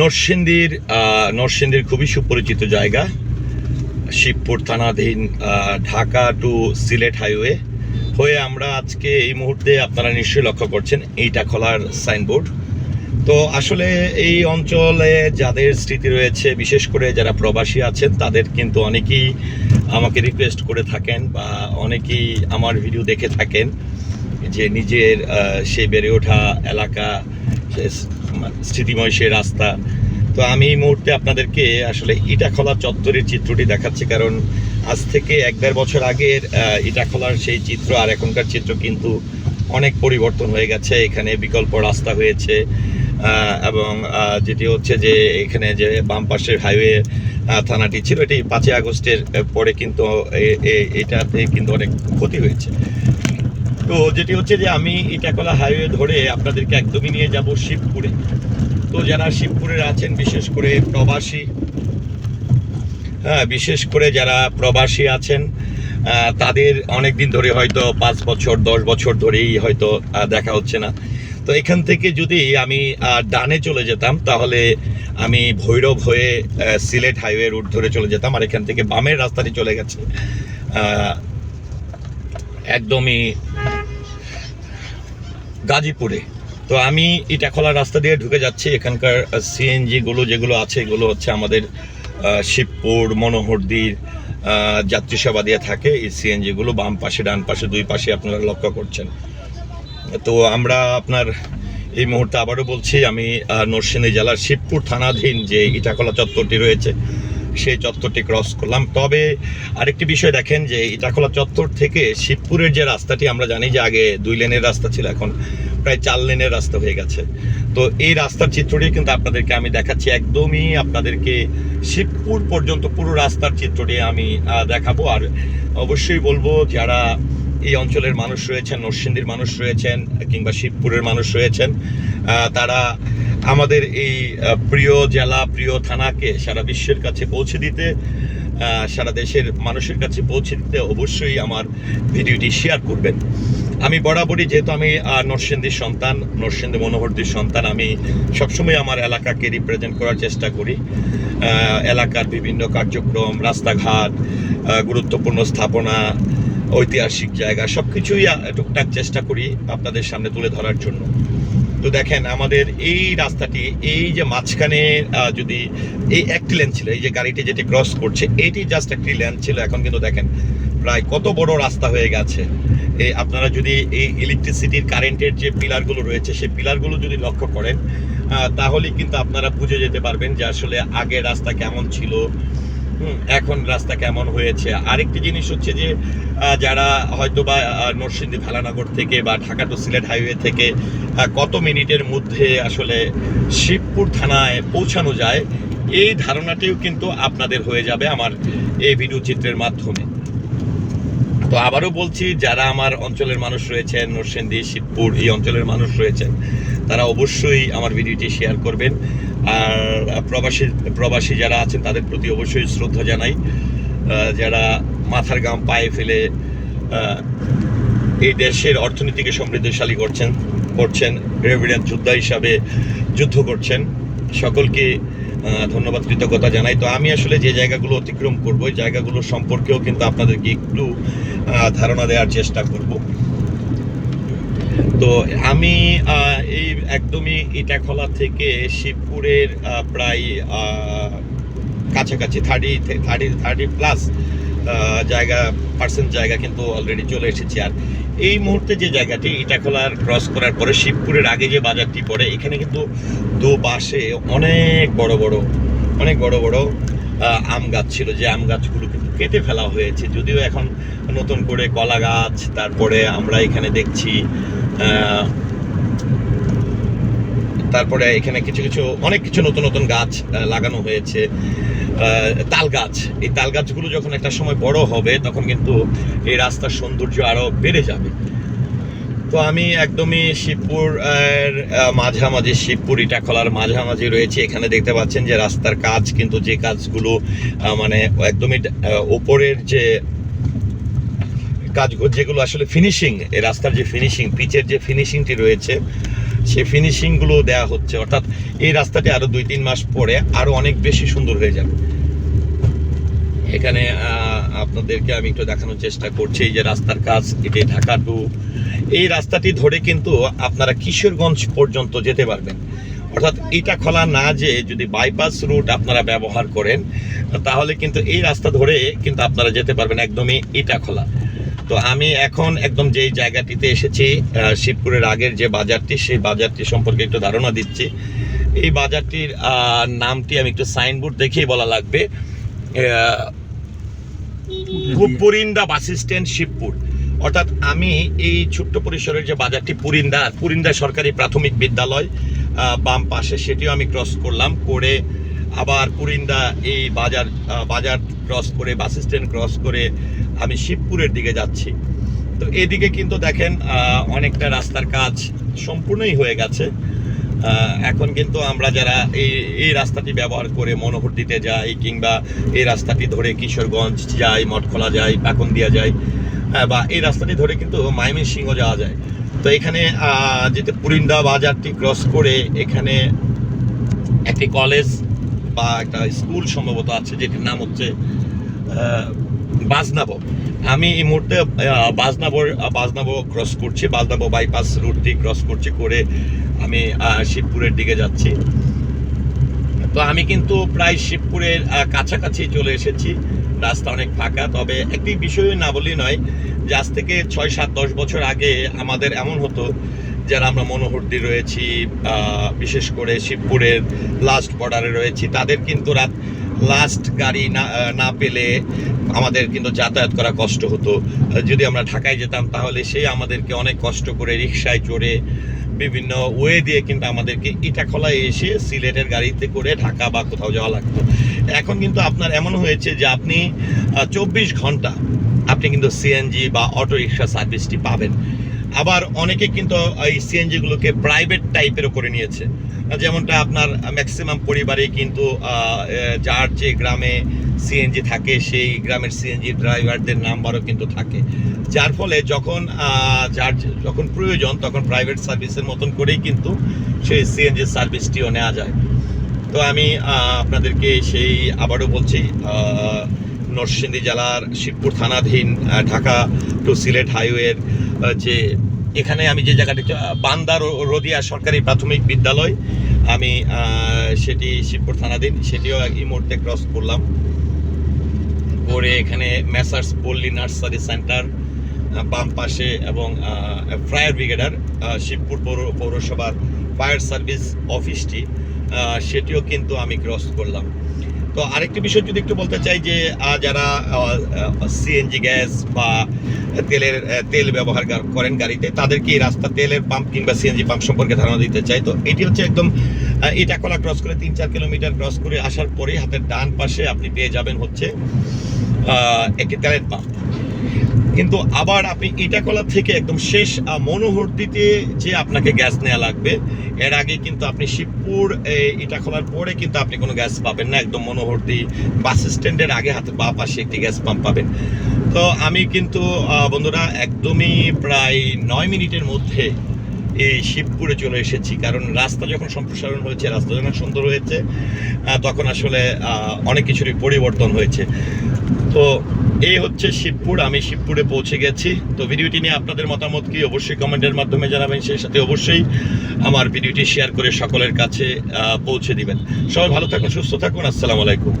নরসিংদীর নরসিংদীর খুবই সুপরিচিত জায়গা। শিবপুর থানাধীন ঢাকা টু সিলেট হাইওয়ে। হয়ে আমরা আজকে এই মুহূর্তে আপনারা নিশ্চয়ই লক্ষ্য করছেন এইটা খোলার সাইনবোর্ড। তো আসলে এই অঞ্চলে যাদের স্মৃতি রয়েছে বিশেষ করে যারা প্রবাসী আছেন তাদের কিন্তু অনেকেই আমাকে রিকোয়েস্ট করে থাকেন বা অনেকেই আমার ভিডিও দেখে থাকেন যে নিজের আহ, সে বেড়ে ওঠা এলাকা স্মৃতিময় সে রাস্তা। তো আমি এই মুহূর্তে আপনাদেরকে আসলে ইটাখোলা চত্বরের চিত্রটি দেখাচ্ছি, কারণ আজ থেকে এক দেড় বছর আগের ইটাখোলার সেই চিত্র আর এখনকার চিত্র কিন্তু অনেক পরিবর্তন হয়ে গেছে। এখানে বিকল্প রাস্তা হয়েছে এবং যেটি হচ্ছে যে এখানে যে বাম পাশের হাইওয়ে থানাটি ছিল, এটি পাঁচই আগস্টের পরে কিন্তু এটাতে কিন্তু অনেক ক্ষতি হয়েছে। তো যেটি হচ্ছে যে আমি ইটাকলা হাইওয়ে ধরে আপনাদেরকে একদমই নিয়ে যাব শিবপুরে। তো যারা শিবপুরের আছেন, বিশেষ করে প্রবাসী হ্যাঁ বিশেষ করে যারা প্রবাসী আছেন তাদের অনেক দিন ধরে হয়তো পাঁচ বছর, দশ বছর ধরেই হয়তো দেখা হচ্ছে না। তো এখান থেকে যদি আমি ডানে চলে যেতাম, তাহলে আমি ভৈরব হয়ে সিলেট হাইওয়ে রুট ধরে চলে যেতাম, আর এখান থেকে বামের রাস্তাটি চলে গেছে। একদমই গাজীপুরে। তো আমি ইটাখোলা রাস্তা দিয়ে ঢুকে যাচ্ছি। এখানকার সিএনজি গুলো যেগুলো আছে, এগুলো হচ্ছে আমাদের শিবপুর, মনোহরদির যাত্রী সেবা দিয়ে থাকে এই সিএনজি গুলো বাম পাশে, ডান পাশে, দুই পাশে আপনারা লক্ষ্য করছেন। তো আমরা আপনার এই মুহূর্তে আবারও বলছি, আমি নরসিংদী জেলার শিবপুর থানাধীন যে ইটাখোলা চত্বরটি রয়েছে সেই চত্বরটি ক্রস করলাম। তবে আরেকটি বিষয় দেখেন যে ইটাখোলা চত্বর থেকে শিবপুরের যে রাস্তাটি, আমরা জানি যে আগে দুই লেনের রাস্তা ছিল, এখন প্রায় চার লেনের রাস্তা হয়ে গেছে। তো এই রাস্তার চিত্রটি কিন্তু আপনাদেরকে আমি দেখাচ্ছি। একদমই আপনাদেরকে শিবপুর পর্যন্ত পুরো রাস্তার চিত্রটি আমি দেখাবো। আর অবশ্যই বলব, যারা এই অঞ্চলের মানুষ রয়েছেন, নরসিংদীর মানুষ রয়েছেন, কিংবা শিবপুরের মানুষ রয়েছেন তারা আমাদের এই প্রিয় জেলা, প্রিয় থানাকে সারা বিশ্বের কাছে পৌঁছে দিতে সারা দেশের মানুষের কাছে পৌঁছে দিতে অবশ্যই আমার ভিডিওটি শেয়ার করবেন। আমি বরাবরই, যেহেতু আমি নরসিংদীর সন্তান, নরসিংদী মনোহরদীর সন্তান, আমি সবসময় আমার এলাকাকে রিপ্রেজেন্ট করার চেষ্টা করি। এলাকার বিভিন্ন কার্যক্রম, রাস্তাঘাট গুরুত্বপূর্ণ স্থাপনা, ঐতিহাসিক জায়গা সব কিছুই টুকটাক চেষ্টা করি আপনাদের সামনে তুলে ধরার জন্য। তো দেখেন, আমাদের এই রাস্তাটি, এই যে মাঝখানে যদি এই একটি লেন ছিল, এই যে গাড়িটি যেটি ক্রস করছে, এটি জাস্ট একটি লেন ছিল। এখন কিন্তু দেখেন, প্রায় কত বড় রাস্তা হয়ে গেছে। এই আপনারা যদি এই ইলেকট্রিসিটির কারেন্টের যে পিলারগুলো রয়েছে, সেই পিলারগুলো যদি লক্ষ্য করেন তাহলে কিন্তু আপনারা বুঝে যেতে পারবেন যে আসলে আগে রাস্তা কেমন ছিল। এখন রাস্তা কেমন হয়েছে? আরেকটি জিনিস হচ্ছে যে যারা হয়তো বা নরসিংদী ভেলানগর থেকে বা ঢাকা টু সিলেট হাইওয়ে থেকে কত মিনিটের মধ্যে আসলে শিবপুর থানায় পৌঁছানো যায়, এই ধারণাটিও কিন্তু আপনাদের হয়ে যাবে আমার এই ভিডিও চিত্রের মাধ্যমে। তো আবারও বলছি, যারা আমার অঞ্চলের মানুষ রয়েছেন, নরসিংদী, শিবপুর, এই অঞ্চলের মানুষ রয়েছেন, তারা অবশ্যই আমার ভিডিওটি শেয়ার করবেন। আর প্রবাসী প্রবাসী যারা আছেন, তাদের প্রতি অবশ্যই শ্রদ্ধা জানাই। যারা মাথার গাম পায়ে ফেলে এই দেশের অর্থনীতিকে সমৃদ্ধশালী করছেন করছেন, রেভিডেন্ট যোদ্ধা হিসাবে যুদ্ধ করছেন, সকলকে ধন্যবাদ, কৃতজ্ঞতা জানাই। তো আমি আসলে যে জায়গাগুলো অতিক্রম করব ওই জায়গাগুলো সম্পর্কেও কিন্তু আপনাদেরকে একটু ধারণা দেওয়ার চেষ্টা করব। তো আমি এই একদমই ইটাখলা থেকে শিবপুরের প্রায় কাছাকাছি থার্টি থার্টি থার্টি প্লাস জায়গা পার্সেন্ট জায়গা কিন্তু অলরেডি চলে এসেছে। আর এই মুহূর্তে যে জায়গাটি, ইটাখোলার ক্রস করার পরে শিবপুরের আগে যে বাজারটি পড়ে, এখানে কিন্তু দু পাশে অনেক বড় বড়, অনেক বড় বড় আম গাছ ছিল। যে আম গাছগুলো কিন্তু কেটে ফেলা হয়েছে। যদিও এখন নতুন করে কলা গাছ, তারপরে আমরা এখানে দেখছি তারপরে এখানে কিছু কিছু, অনেক কিছু নতুন নতুন গাছ লাগানো হয়েছে। তাল গাছ। এই তাল গাছগুলো যখন একটা সময় বড় হবে, তখন কিন্তু এই রাস্তার সৌন্দর্য আরও বেড়ে যাবে। তো আমি একদমই শিবপুর মাঝামাঝি শিবপুর ইটাখলার মাঝামাঝি রয়েছে। এখানে দেখতে পাচ্ছেন যে রাস্তার কাজ কিন্তু যে কাজগুলো মানে একদমই ওপরের যে কাজ যেগুলো আসলে ফিনিশিং এই রাস্তার যে ফিনিশিং পিচের যে ফিনিশিংটি রয়েছে সে ফিনিশিংগুলো দেওয়া হচ্ছে। অর্থাৎ এই রাস্তাটি আরও দুই তিন মাস পরে আরও অনেক বেশি সুন্দর হয়ে যাবে। এখানে আপনাদেরকে আমি একটু দেখানোর চেষ্টা করছি এই যে রাস্তার কাজ, এটি ঢাকা টু। এই রাস্তাটি ধরে কিন্তু আপনারা কিশোরগঞ্জ পর্যন্ত যেতে পারবেন। অর্থাৎ এটা খোলা না যে যদি বাইপাস রুট আপনারা ব্যবহার করেন, তাহলে কিন্তু এই রাস্তা ধরে কিন্তু আপনারা যেতে পারবেন। একদমই এটা খোলা। তো আমি এখন একদম যেই জায়গাটিতে এসেছি শিবপুরের আগের যে বাজারটি, সেই বাজারটি সম্পর্কে একটু ধারণা দিচ্ছি। এই বাজারটির নামটি আমি একটু সাইনবোর্ড দেখেই বলা লাগবে। Purinda bus stand Shibpur. অর্থাৎ আমি এই ছোট্ট পরিসরের যে বাজারটি, পুরিন্দা পুরিন্দা সরকারি প্রাথমিক বিদ্যালয় বাম পাশে সেটিও আমি ক্রস করলাম, করে আবার পুরিন্দা এই বাজার বাজার ক্রস করে, বাস স্ট্যান্ড ক্রস করে আমি শিবপুরের দিকে যাচ্ছি। তো এদিকে কিন্তু দেখেন অনেকটা রাস্তার কাজ সম্পূর্ণই হয়ে গেছে। এখন কিন্তু আমরা যারা এই এই রাস্তাটি ব্যবহার করে মনোহর দিতে যাই কিংবা এই রাস্তাটি ধরে কিশোরগঞ্জ যাই মঠখোলা যাই পাকন্দিয়া যাই হ্যাঁ, বা এই রাস্তাটি ধরে কিন্তু ময়মনসিংহ যাওয়া যায়। তো এখানে যেতে পুরিন্দা বাজারটি ক্রস করে এখানে একটি কলেজ বা একটা স্কুল সম্ভবত আছে যেটির নাম হচ্ছে বাজনাবো। আমি এই মুহূর্তে বাজনাবোর বাজনাবো ক্রস করছি, বাজনাবো বাইপাস রুটটি ক্রস করছি করে আমি শিবপুরের দিকে যাচ্ছি। তো আমি কিন্তু প্রায় শিবপুরের কাছাকাছি চলে এসেছি। রাস্তা অনেক ফাঁকা, তবে একটি বিষয় না বলি নয় যে আজ থেকে ছয় সাত দশ বছর আগে আমাদের এমন হতো যারা আমরা মনোহরদি রয়েছি বিশেষ করে শিবপুরের লাস্ট বর্ডারে রয়েছি, তাদের কিন্তু রাত লাস্ট গাড়ি না না পেলে আমাদের কিন্তু যাতায়াত করা কষ্ট হতো। যদি আমরা ঢাকায় যেতাম তাহলে সেই আমাদেরকে অনেক কষ্ট করে রিক্সায় চড়ে বিভিন্ন ওয়ে দিয়ে কিন্তু আমাদেরকে ইটাখলায় এসে সিলেটের গাড়িতে করে ঢাকা বা কোথাও যাওয়া লাগতো। এখন কিন্তু আপনার এমন হয়েছে যে আপনি চব্বিশ ঘণ্টা আপনি কিন্তু সিএনজি বা অটো রিক্সা সার্ভিসটি পাবেন। আবার অনেকে কিন্তু এই সিএনজিগুলোকে প্রাইভেট টাইপেরও করে নিয়েছে। যেমনটা আপনার ম্যাক্সিমাম পরিবারে কিন্তু যার যে গ্রামে সিএনজি থাকে, সেই গ্রামের সিএনজি ড্রাইভারদের নাম্বারও কিন্তু থাকে। যার ফলে যখন যার যখন প্রয়োজন, তখন প্রাইভেট সার্ভিসের মতন করেই কিন্তু সেই সিএনজি সার্ভিসটিও নেওয়া যায়। তো আমি আপনাদেরকে সেই আবারও বলছি নরসিংদী জেলার শিবপুর থানাধীন ঢাকা টু সিলেট হাইওয়ের যে এখানে আমি যে জায়গাটি আহ, বান্দা রো- রোদিয়া সরকারি প্রাথমিক বিদ্যালয় আমি সেটি শিবপুর থানাধীন সেটিও এই মুহূর্তে ক্রস করলাম। করে এখানে মেসার্স পল্লী নার্সারি সেন্টার বাম পাশে এবং ফায়ার ব্রিগেডার শিবপুর পৌর পৌরসভার ফায়ার সার্ভিস অফিসটি সেটিও কিন্তু আমি ক্রস করলাম। তো আরেকটি বিষয় যদি একটু বলতে চাই যে যারা সিএনজি গ্যাস বা তেলের তেল ব্যবহার করেন গাড়িতে তাদেরকে রাস্তা তেলের পাম্প কিংবা সিএনজি পাম্প সম্পর্কে ধারণা দিতে চাই? তো এটি হচ্ছে একদম এটা ইটাকলা ক্রস করে তিন চার কিলোমিটার ক্রস করে আসার পরে হাতের ডান পাশে আপনি পেয়ে যাবেন হচ্ছে একটি তেলের পাম্প কিন্তু আবার আপনি ইটাকলা থেকে একদম শেষ মনোহরদিতে যে আপনাকে গ্যাস নেওয়া লাগবে এর আগে কিন্তু আপনি শিবপুর এই, ইটাখলার পরে কিন্তু আপনি কোনো গ্যাস পাবেন না একদম মনোহরদি বাস স্ট্যান্ডের আগে হাতে বা পাশে একটি গ্যাস পাম্প পাবেন। তো আমি কিন্তু বন্ধুরা একদমই প্রায় নয় মিনিটের মধ্যে এই শিবপুরে চলে এসেছি কারণ রাস্তা যখন সম্প্রসারণ হয়েছে রাস্তা যখন সুন্দর হয়েছে তখন আসলে অনেক কিছুরই পরিবর্তন হয়েছে। তো এই হচ্ছে শিবপুর, আমি শিবপুরে পৌঁছে গেছি। তো ভিডিওটি নিয়ে আপনাদের মতামত কি অবশ্যই কমেন্টের মাধ্যমে জানাবেন, সেই সাথে অবশ্যই আমার ভিডিওটি শেয়ার করে সকলের কাছে পৌঁছে দিবেন। সবাই ভালো থাকুন, সুস্থ থাকুন, আসসালামু আলাইকুম।